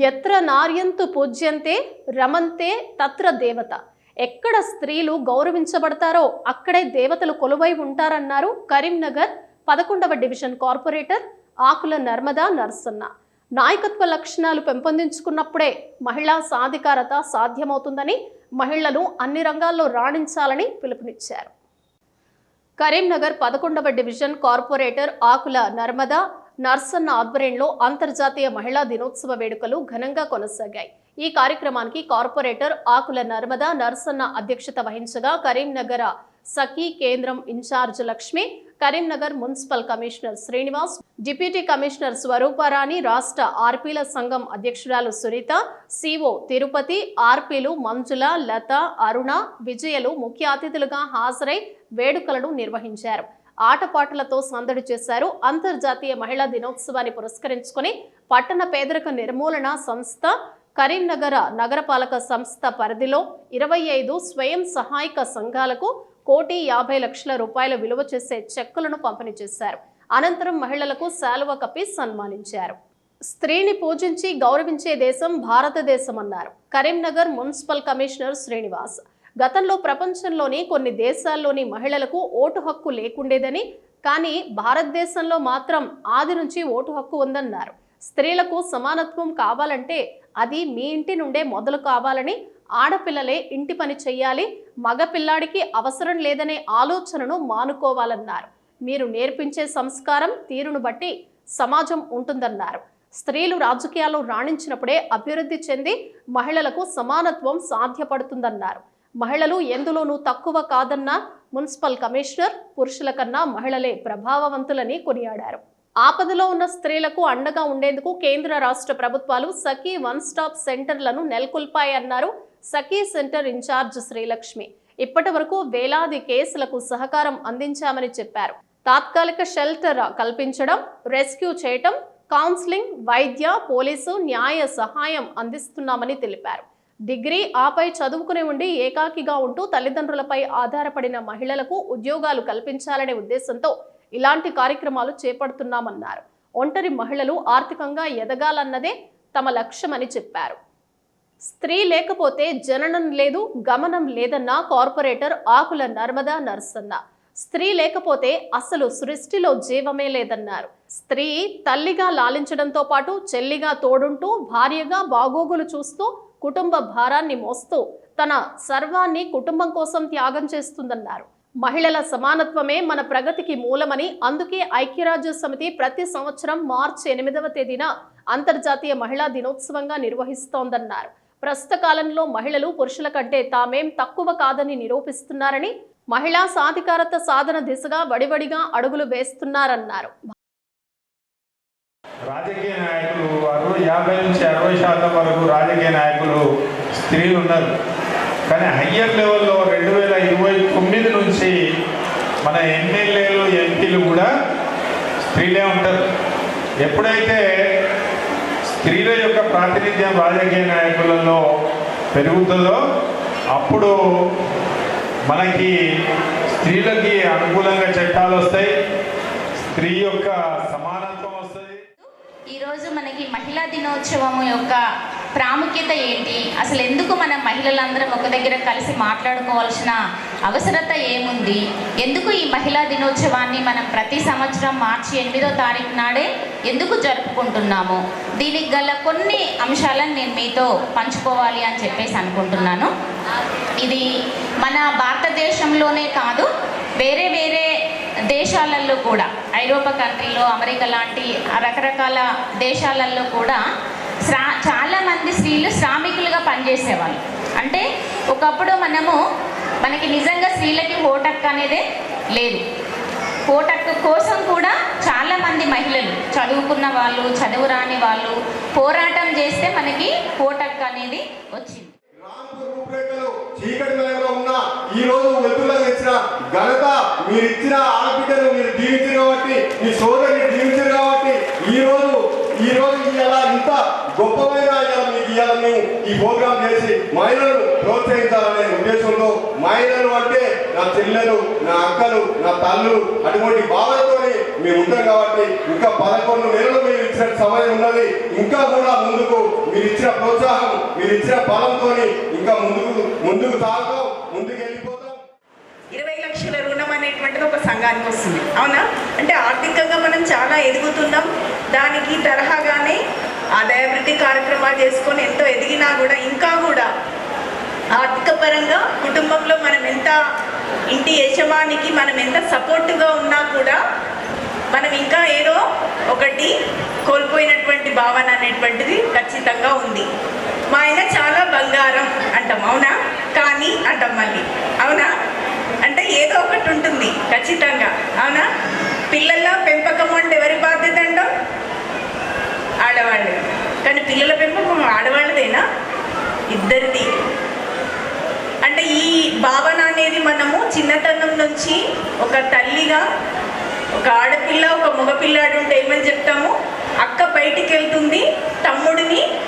ఎత్ర నార్యంతు పూజ్యంతే రమంతే తత్ర దేవత. ఎక్కడ స్త్రీలు గౌరవించబడతారో అక్కడే దేవతలు కొలువై ఉంటారన్నారు కరీంనగర్ పదకొండవ డివిజన్ కార్పొరేటర్ ఆకుల నర్మదా నర్సన్న. నాయకత్వ లక్షణాలు పెంపొందించుకున్నప్పుడే మహిళా సాధికారత సాధ్యమవుతుందని మహిళలు అన్ని రంగాల్లో రాణించాలని పిలుపునిచ్చారు. కరీంనగర్ పదకొండవ డివిజన్ కార్పొరేటర్ ఆకుల నర్మదా నర్సన్న ఆధ్వర్యంలో అంతర్జాతీయ మహిళా దినోత్సవ వేడుకలు ఘనంగా కొనసాగాయి. ఈ కార్యక్రమానికి కార్పొరేటర్ ఆకుల నర్మదా నర్సన్న అధ్యక్షత వహించగా కరీంనగర్ సఖీ కేంద్రం incharge Lakshmi Karimnagar municipal commissioner Srinivas deputy commissioner Swarooparani రాష్ట్ర ఆర్పీల సంఘం అధ్యక్షురాలు సునీత సిఓ తిరుపతి ఆర్పీలు మంజుల లత అరుణ విజయలు ముఖ్య అతిథులుగా హాజరై వేడుకలను నిర్వహించారు. ఆటపాటలతో సందడి చేశారు. అంతర్జాతీయ మహిళా దినోత్సవాన్ని పురస్కరించుకొని పట్టణ పేదరిక నిర్మూలన సంస్థ కరీంనగర నగరపాలక సంస్థ పరిధిలో ఇరవై ఐదు స్వయం సహాయక సంఘాలకు కోటి యాభై లక్షల రూపాయల విలువ చేసే చెక్కులను పంపిణీ చేశారు. అనంతరం మహిళలకు శాలువ కప్పి సన్మానించారు. స్త్రీని పూజించి గౌరవించే దేశం భారతదేశం అన్నారు కరీంనగర్ మున్సిపల్ కమిషనర్ శ్రీనివాస్. గతంలో ప్రపంచంలోని కొన్ని దేశాల్లోని మహిళలకు ఓటు హక్కు లేకుండేదని కానీ భారతదేశంలో మాత్రం ఆది నుంచి ఓటు హక్కు ఉందన్నారు. స్త్రీలకు సమానత్వం కావాలంటే అది మీ ఇంటి నుండే మొదలు కావాలని ఆడపిల్లలే ఇంటి పని చెయ్యాలి మగపిల్లాడికి అవసరం లేదనే ఆలోచనను మానుకోవాలన్నారు. మీరు నేర్పించే సంస్కారం తీరును బట్టి సమాజం ఉంటుందన్నారు. స్త్రీలు రాజకీయాల్లో రాణించినప్పుడే అభివృద్ధి చెంది మహిళలకు సమానత్వం సాధ్యపడుతుందన్నారు. మహిళలు ఎందులోనూ తక్కువ కాదన్న మున్సిపల్ కమిషనర్ పురుషుల కన్నా మహిళలే ప్రభావవంతులని కొనియాడారు. ఆపదలో ఉన్న స్త్రీలకు అండగా ఉండేందుకు కేంద్ర రాష్ట్ర ప్రభుత్వాలు సఖీ వన్ స్టాప్ సెంటర్లను నెలకొల్పాయన్నారు Sakhi centre in charge Srilakshmi. ఇప్పటి వరకు వేలాది కేసులకు సహకారం అందించామని చెప్పారు. తాత్కాలిక షెల్టర్ కల్పించడం రెస్క్యూ చేయటం కౌన్సిలింగ్ వైద్య పోలీసు న్యాయ సహాయం అందిస్తున్నామని తెలిపారు. డిగ్రీ ఆపై చదువుకుని ఉండి ఏకాకిగా ఉంటూ తల్లిదండ్రులపై ఆధారపడిన మహిళలకు ఉద్యోగాలు కల్పించాలనే ఉద్దేశంతో ఇలాంటి కార్యక్రమాలు చేపడుతున్నామన్నారు. ఒంటరి మహిళలు ఆర్థికంగా ఎదగాలన్నదే తమ లక్ష్యమని చెప్పారు. స్త్రీ లేకపోతే జననం లేదు గమనం లేదన్న కార్పొరేటర్ ఆకుల నర్మదా నర్సన్న. స్త్రీ లేకపోతే అసలు సృష్టిలో జీవమే లేదన్నారు. స్త్రీ తల్లిగా లాలించడంతో పాటు చెల్లిగా తోడుంటూ భార్యగా బాగోగులు చూస్తూ కుటుంబ భారాన్ని మోస్తూ తన సర్వాన్ని కుటుంబం కోసం త్యాగం చేస్తుందన్నారు. మహిళల సమానత్వమే మన ప్రగతికి మూలమని అందుకే ఐక్యరాజ్య సమితి ప్రతి సంవత్సరం మార్చి ఎనిమిదవ తేదీన అంతర్జాతీయ మహిళా దినోత్సవంగా నిర్వహిస్తోందన్నారు. ప్రస్తుత కాలంలో మహిళలు పురుషుల కంటే తామేం తక్కువ కాదని నిరూపిస్తున్నారని మహిళా సాధికారత సాధన దిశగా వడివడిగా అడుగులు వేస్తున్నారన్నారు. రాజకీయ నాయకులు అరవై యాభై నుంచి అరవై శాతం వరకు రాజకీయ నాయకులు స్త్రీలు ఉన్నారు. కానీ హయ్యర్ లెవెల్లో రెండు వేల ఇరవై తొమ్మిది నుంచి మన ఎమ్మెల్యేలు ఎంపీలు కూడా స్త్రీలే ఉంటారు. ఎప్పుడైతే స్త్రీల యొక్క ప్రాతినిధ్యం రాజకీయ నాయకులలో పెరుగుతుందో అప్పుడు మనకి స్త్రీలకి అనుకూలంగా చట్టాలు వస్తాయి. స్త్రీ యొక్క సమా ఈరోజు మనకి మహిళా దినోత్సవం యొక్క ప్రాముఖ్యత ఏంటి? అసలు ఎందుకు మనం మహిళలందరం ఒక దగ్గర కలిసి మాట్లాడుకోవాల్సిన అవసరత ఏముంది? ఎందుకు ఈ మహిళా దినోత్సవాన్ని మనం ప్రతి సంవత్సరం మార్చి ఎనిమిదో తారీఖు నాడే ఎందుకు జరుపుకుంటున్నాము? దీనికి గల కొన్ని అంశాలను నేను మీతో పంచుకోవాలి అని చెప్పేసి అనుకుంటున్నాను. ఇది మన భారతదేశంలోనే కాదు వేరే వేరే దేశాలలో కూడా ఐరోపా కంట్రీలో అమెరికా లాంటి రకరకాల దేశాలలో కూడా శ్రా చాలామంది స్త్రీలు శ్రామికులుగా పనిచేసేవాళ్ళు. అంటే ఒకప్పుడు మనము మనకి నిజంగా స్త్రీలకి ఓటక్ అనేదే లేదు. ఓటక్ కోసం కూడా చాలామంది మహిళలు చదువుకున్న వాళ్ళు చదువు రాని వాళ్ళు పోరాటం చేస్తే మనకి ఓటక్ అనేది వచ్చింది. చీకటి ఉన్న ఈ రోజు వెలుగులోకి తెచ్చిన ఘనత మీరు ఇచ్చిన ఆడబిడ్డను మీరు దీవించారు కాబట్టి మీ సోదరిని దీవించారు కాబట్టి ఈ రోజు ఈ రోజు ఇలా ఇంత గొప్పమైన మీకు ఇవాళ మేము ఈ ప్రోగ్రాం చేసి మహిళలను ప్రోత్సహించాలనే ఉద్దేశంతో మహిళలు అంటే నా చెల్లెలు నా అక్కలు నా తల్లు అటువంటి బాధలతోనే మేము ఉంటాం కాబట్టి ఇంకా పదకొండు నెలలు మీరు ఇచ్చిన సమయం ఉన్నది. ఇంకా కూడా ముందుకు మీరు ఇచ్చిన ప్రోత్సాహం మీరు ఇచ్చిన బలంతో ఇంకా ముందుకు ముందుకు సాగుతాం ముందుకు వెళ్ళిపోతాం ఇరవై లక్షల రుణం అనేటువంటిది ఒక సంఘానికి వస్తుంది. అవునా? అంటే ఆర్థికంగా మనం చాలా ఎదుగుతున్నాం. దానికి తరహాగానే ఆదాయాభివృద్ధి కార్యక్రమాలు చేసుకొని ఎంతో ఎదిగినా కూడా ఇంకా కూడా ఆర్థిక పరంగా కుటుంబంలో మనం ఎంత ఇంటి యజమానికి మనం ఎంత సపోర్టుగా ఉన్నా కూడా మనం ఇంకా ఏదో ఒకటి కోల్పోయినటువంటి భావన అనేటువంటిది ఖచ్చితంగా ఉంది. మా ఆయన చాలా బంగారం అంటాం అవునా? కానీ అంటాం మళ్ళీ అవునా? ఏదో ఒకటి ఉంటుంది ఖచ్చితంగా. అవునా? పిల్లల పెంపకం అంటే ఎవరి బాధ్యత అండో ఆడవాళ్ళు కానీ పిల్లల పెంపకం ఆడవాళ్ళదేనా? ఇద్దరిది. అంటే ఈ భావన అనేది మనము చిన్నతనం నుంచి ఒక తల్లిగా ఒక ఆడపిల్ల ఒక మగపిల్లాడు ఉంటే ఏమని చెప్తాము? అక్క బయటికి వెళ్తుంది తమ్ముడిని